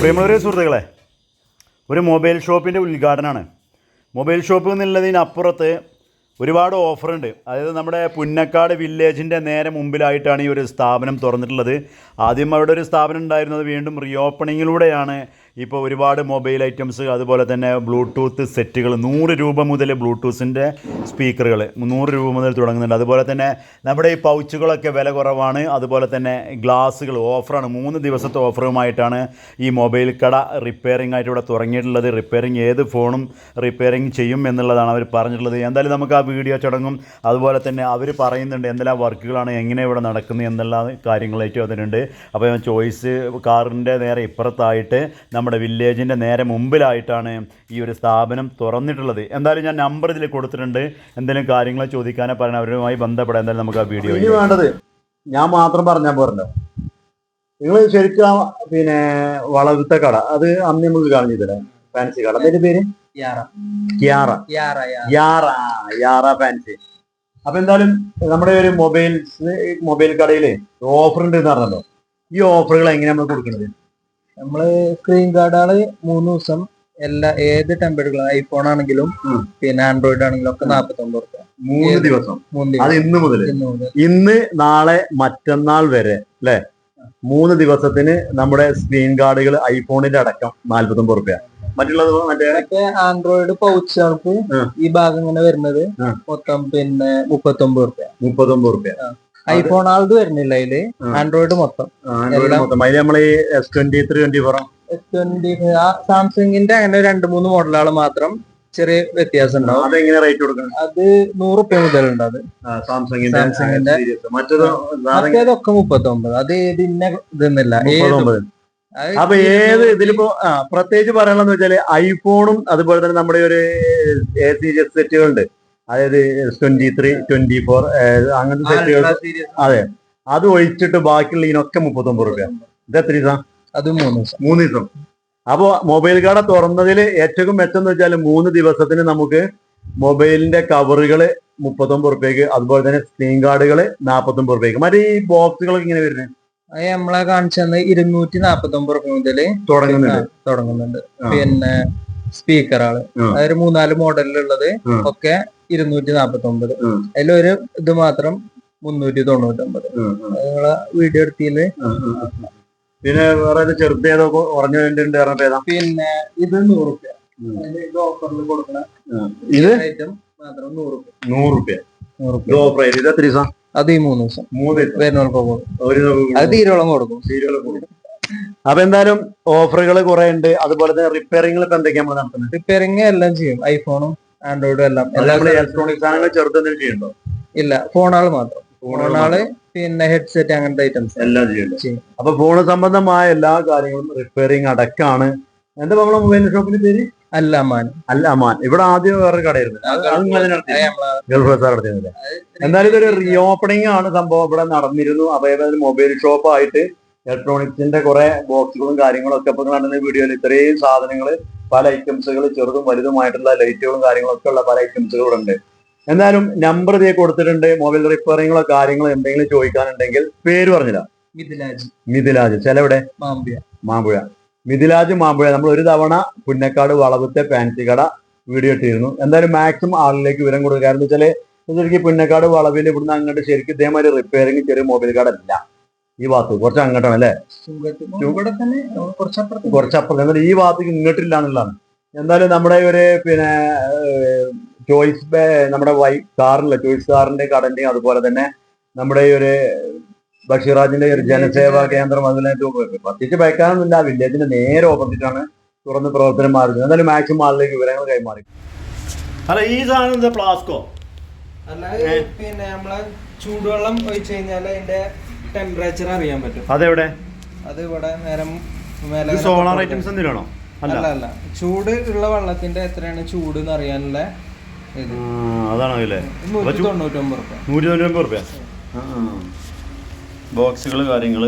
പ്രിയമുള്ളവരെ സുഹൃത്തുക്കളെ ഒരു മൊബൈൽ ഷോപ്പിന്റെ ഉദ്ഘാടനമാണ് മൊബൈൽ ഷോപ്പ് എന്നുള്ളതിനപ്പുറത്ത് ഒരുപാട് ഓഫറുണ്ട്. അതായത് നമ്മുടെ പുന്നക്കാട് വില്ലേജിന്റെ നേരെ മുമ്പിലായിട്ടാണ് ഈ ഒരു സ്ഥാപനം തുറന്നിട്ടുള്ളത്. ആദ്യം അവിടെ ഒരു സ്ഥാപനം ഉണ്ടായിരുന്നത് വീണ്ടും റീഓപ്പണിങ്ങിലൂടെയാണ് ഇപ്പോൾ ഒരുപാട് മൊബൈൽ ഐറ്റംസ് അതുപോലെ തന്നെ ബ്ലൂടൂത്ത് സെറ്റുകൾ നൂറ് രൂപ മുതൽ ബ്ലൂടൂത്തിന്റെ സ്പീക്കറുകൾ നൂറ് രൂപ മുതൽ തുടങ്ങുന്നുണ്ട്. അതുപോലെ തന്നെ നമ്മുടെ ഈ പൗച്ചുകളൊക്കെ വില കുറവാണ്. അതുപോലെ തന്നെ ഗ്ലാസ്സുകൾ ഓഫറാണ്. മൂന്ന് ദിവസത്തെ ഓഫറുമായിട്ടാണ് ഈ മൊബൈൽ കട റിപ്പയറിംഗ് ആയിട്ട് ഇവിടെ തുടങ്ങിയിട്ടുള്ളത്. റിപ്പയറിംഗ് ഏത് ഫോണും റിപ്പയറിംഗ് ചെയ്യും എന്നുള്ളതാണ് അവർ പറഞ്ഞിട്ടുള്ളത്. എന്തായാലും നമുക്ക് ആ വീഡിയോ ചടങ്ങും അതുപോലെ തന്നെ അവർ പറയുന്നുണ്ട് എന്തെല്ലാം വർക്കുകളാണ് എങ്ങനെ ഇവിടെ നടക്കുന്നത് എന്നുള്ള കാര്യങ്ങളായിട്ടും അതിനുണ്ട് അപ്പോൾ ചോയ്സ് കാറിന്റെ നേരെ ഇപ്പുറത്തായിട്ട് നമ്മുടെ വില്ലേജിന്റെ നേരെ മുമ്പിലായിട്ടാണ് ഈ ഒരു സ്ഥാപനം തുറന്നിട്ടുള്ളത്. എന്തായാലും ഞാൻ നമ്പർ ഇതിൽ കൊടുത്തിട്ടുണ്ട്. എന്തെങ്കിലും കാര്യങ്ങൾ ചോദിക്കാനോ പറയാൻ അവരുമായി ബന്ധപ്പെടാൻ എന്തായാലും നമുക്ക് ആ വീഡിയോ ഇനി വേണ്ടത് ഞാൻ മാത്രം പറഞ്ഞാൽ പോരല്ലോ. നിങ്ങൾ ശരിക്കും ആ പിന്നെ വളവിത്തെ കട. അത് അന്ന് നമുക്ക് കാണിച്ചു തരാം. ഫാൻസി കട. അതിന്റെ പേര്? യാറ യാറ യാറ യാറ യാറ ഫാൻസി അപ്പൊ എന്തായാലും നമ്മുടെ ഒരു മൊബൈൽസ് മൊബൈൽ കടയിൽ ഓഫർ ഉണ്ട് എന്ന് പറഞ്ഞല്ലോ. ഈ ഓഫറുകൾ എങ്ങനെയാണ് നമ്മൾ കൊടുക്കുന്നത് നമ്മൾ സ്ക്രീൻ ഗാർഡുകൾ മൂന്ന് ദിവസം എല്ലാ ഏത് ടെമ്പറുകളും ഐഫോൺ ആണെങ്കിലും പിന്നെ ആൻഡ്രോയിഡ് ആണെങ്കിലും ഒക്കെ നാപ്പത്തി ഒമ്പത് റുപ്യ മൂന്ന് ദിവസം. മൂന്ന് അത് ദിവസം. ഇന്ന് മുതൽ ഇന്ന് മുതൽ ഇന്ന് നാളെ മറ്റന്നാൾ വരെ അല്ലെ മൂന്ന് ദിവസത്തിന് നമ്മുടെ സ്ക്രീൻ ഗാർഡുകൾ ഐഫോണിന്റെ അടക്കം നാല്പത്തി ഒമ്പത് റുപ്യ മറ്റുള്ളത് മറ്റേ ആൻഡ്രോയിഡ് പൗച്ചുകൾക്ക് ഈ ഭാഗം ഇങ്ങനെ വരുന്നത്. മൊത്തം പിന്നെ മുപ്പത്തി ഒമ്പത് റുപ്യ മുപ്പത്തി ഒമ്പത് റുപ്യ ഐഫോൺ ആൾഡ് വരുന്നില്ല അതിൽ. ആൻഡ്രോയിഡ് മൊത്തം. ആൻഡ്രോയിഡ് മൊത്തം. അതിൽ നമ്മൾ ഈ S twenty three twenty four twenty ആ സാംസങ്ങിന്റെ അങ്ങനെ രണ്ട് മൂന്ന് മോഡലുകൾ മാത്രം ചെറിയ വ്യത്യാസം ഉണ്ടാവും. അതെങ്ങനെ റേറ്റ് കൊടുക്കണം? അത് നൂറ് റുപ്യ ഉണ്ട് അത്. സാംസങ്ങിന്റെ സാംസങ്ങിന്റെ മറ്റേത് മറ്റേതൊക്കെ മുപ്പത്തി ഒമ്പത് അത് ഇതൊന്നുമില്ല. മുപ്പത്തൊമ്പത്. അത് അപ്പൊ ഏത് ഇതിലിപ്പോ ആ പ്രത്യേകിച്ച് പറയാനുള്ളത് വെച്ചാൽ ഐഫോണും അതുപോലെ തന്നെ നമ്മുടെ ഒരു എ സീരീസ് സെറ്റുകളുണ്ട് അതായത് ട്വന്റി ത്രീ ട്വന്റി ഫോർ അങ്ങനത്തെ സെറ്റുകൾ അതെ. അത് ഒഴിച്ചിട്ട് ബാക്കിയുള്ള ഇതിനൊക്കെ മുപ്പത്തൊമ്പത് റുപ്യ ഇത് എത്ര ദിവസം? അത് മൂന്ന് ദിവസം. മൂന്ന് ദിവസം. അപ്പോ മൊബൈൽ കട തുറന്നതിൽ ഏറ്റവും മെച്ചം എന്ന് വെച്ചാൽ മൂന്ന് ദിവസത്തിന് നമുക്ക് മൊബൈലിന്റെ കവറുകൾ മുപ്പത്തൊമ്പത് റുപ്യക്ക് അതുപോലെ തന്നെ സ്ക്രീൻ കാർഡുകൾ നാപ്പത്തൊമ്പത് റുപ്യക്ക് മറ്റേ ഈ ബോക്സുകളൊക്കെ ഇങ്ങനെ വരുന്നത് നമ്മളെ കാണിച്ചത് ഇരുന്നൂറ്റി നാപ്പത്തി ഒമ്പത് റുപ്യ മുതൽ തുടങ്ങുന്നുണ്ട്. തുടങ്ങുന്നുണ്ട് പിന്നെ സ്പീക്കറാണ് അതൊരു അതായത് മൂന്നാൽ മോഡലിലുള്ളത്. ഒക്കെ ഇരുന്നൂറ്റി നാപ്പത്തി ഒമ്പത്. അതിലൊരു ഇത് മാത്രം മുന്നൂറ്റി തൊണ്ണൂറ്റി ഒമ്പത് നിങ്ങളെ വീഡിയോ എടുത്തിൽ. പിന്നെ വേറെ ചെറുത് ഏതോ കുറഞ്ഞ ഉണ്ട് പറഞ്ഞ പിന്നെ ഇത് നൂറ് റുപ്യ. ഇത് ഓഫറിൽ കൊടുക്കണ ഇത്? ഐറ്റം മാത്രം നൂറ് റുപ്യ നൂറ് റുപ്യ നൂറ് ഇത് റുപ്യ ഓഫർ ആയിട്ട് ഇത് എത്ര ദിവസം? അത് ഈ മൂന്ന് ദിവസം. മൂന്ന് വരുന്നവർക്ക് അത് തീരോളം കൊടുക്കും. കൊടുക്കും. അപ്പൊ എന്തായാലും ഓഫറുകൾ കുറെ ഉണ്ട് അതുപോലെ തന്നെ റിപ്പയറിംഗ് ഇപ്പൊ എന്തൊക്കെയാ നമ്മൾ നടത്തുന്നത്? റിപ്പയറിങ് എല്ലാം ചെയ്യും. ഐഫോണും ആൻഡ്രോയിഡും എല്ലാം. ഇലക്ട്രോണിക് സാധനങ്ങൾ ചെറുതെന്തെങ്കിലും ചെയ്യണ്ടോ ഇല്ല ഫോണാൾ മാത്രം. ഫോണാൾ പിന്നെ ഹെഡ്സെറ്റ് അങ്ങനത്തെ ഐറ്റംസ് എല്ലാം ചെയ്യും. അപ്പൊ ഫോൺ സംബന്ധമായ എല്ലാ കാര്യങ്ങളും റിപ്പയറിംഗ് അടക്കാണ്. എന്താ നമ്മളെ മൊബൈൽ ഷോപ്പിന്റെ പേര്? അല്ല അമ്മാൻ. അല്ല അമാൻ ഇവിടെ ആദ്യം വേറൊരു കടയായിരുന്നു എന്തായാലും ഇതൊരു റീ ഓപ്പണിംഗ് ആണ് സംഭവം. ഇവിടെ നടന്നിരുന്നു. അതേപോലെ മൊബൈൽ ഷോപ്പ് ആയിട്ട് ഇലക്ട്രോണിക്സിന്റെ കുറെ ബോക്സുകളും കാര്യങ്ങളും ഒക്കെ ഇപ്പൊ കാണുന്ന വീഡിയോയിൽ ഇത്രയും സാധനങ്ങൾ പല ഐറ്റംസുകൾ ചെറുതും വലുതുമായിട്ടുള്ള ലൈറ്റുകളും കാര്യങ്ങളൊക്കെ ഉള്ള പല ഐറ്റംസുകൾ ഇവിടെ ഉണ്ട് എന്തായാലും നമ്പർ ഇതേ കൊടുത്തിട്ടുണ്ട്. മൊബൈൽ റിപ്പയറിങ്ങളോ കാര്യങ്ങളോ എന്തെങ്കിലും ചോദിക്കാനുണ്ടെങ്കിൽ പേര് പറഞ്ഞില്ല. മിഥിലാജ്. മിഥിലാജ്. ചിലവിടെ? മാമ്പിയ മാമ്പുഴ. മിഥിലാജ് മാമ്പുഴ. നമ്മൾ ഒരു തവണ പുന്നക്കാട് വളവത്തെ ഫാൻസി കട വീഡിയോ ഇട്ടിരുന്നു. എന്തായാലും മാക്സിമം ആളിലേക്ക് വിവരം കൊടുക്കുക. കാരണം എന്താ വെച്ചാൽ ശരിക്കും പുന്നക്കാട് വളവിൽ ഇവിടുന്ന് അങ്ങോട്ട് ശരിക്കും ഇതേമാതിരി റിപ്പയറിങ് ചെറിയ മൊബൈൽ കട അല്ല ഈ ഭാഗത്ത് കുറച്ച് അങ്ങോട്ടാണ് അല്ലേ കുറച്ചപ്പുറം എന്നാൽ ഈ ഭാഗത്തേക്ക് ഇങ്ങോട്ടില്ല എന്നുള്ളതാണ് എന്തായാലും നമ്മുടെ ഒരു പിന്നെ ചോയ്സ് നമ്മുടെ വൈ കാറിലെ ചോയ്സ് കാറിന്റെ കടന്റെയും അതുപോലെ തന്നെ നമ്മുടെ ഈ ഒരു ബഷീറാജിന്റെ ഒരു ജനസേവാ കേന്ദ്രം അതിനായിട്ട് പ്രത്യേകിച്ച് ഭയക്കാനൊന്നുമില്ല വില്ലേജിന്റെ നേരെ ഓപ്പോസിറ്റാണ് തുറന്ന് പ്രവർത്തനം മാറുന്നത്. എന്തായാലും മാക്സിമം ആളിലേക്ക് വിവരങ്ങൾ കൈമാറി. അല്ല ഈ സാധനം പ്ലാസ്കോ അല്ല പിന്നെ നമ്മളെ ചൂടുവെള്ളം ഒഴിച്ചു കഴിഞ്ഞാൽ അതിന്റെ ടെമ്പറേച്ചർ അറിയാൻ പറ്റും. അതെവിടെ? അത് ഇവിടെ നേരം മേലെ സോളാർ ഐറ്റംസ് എന്തെങ്കിലും ആണോ അല്ല. അല്ല ചൂട് ഉള്ള വെള്ളത്തിന്റെ എത്രയാണ് ചൂട് എന്ന് അറിയാനുള്ള അതാണോ അല്ലേ നൂറ്റി തൊണ്ണൂറ്റൊമ്പത് റുപ്യ. നൂറ്റി തൊണ്ണൂറ്റൊമ്പത് റുപ്യ. ബോക്സുകൾ കാര്യങ്ങൾ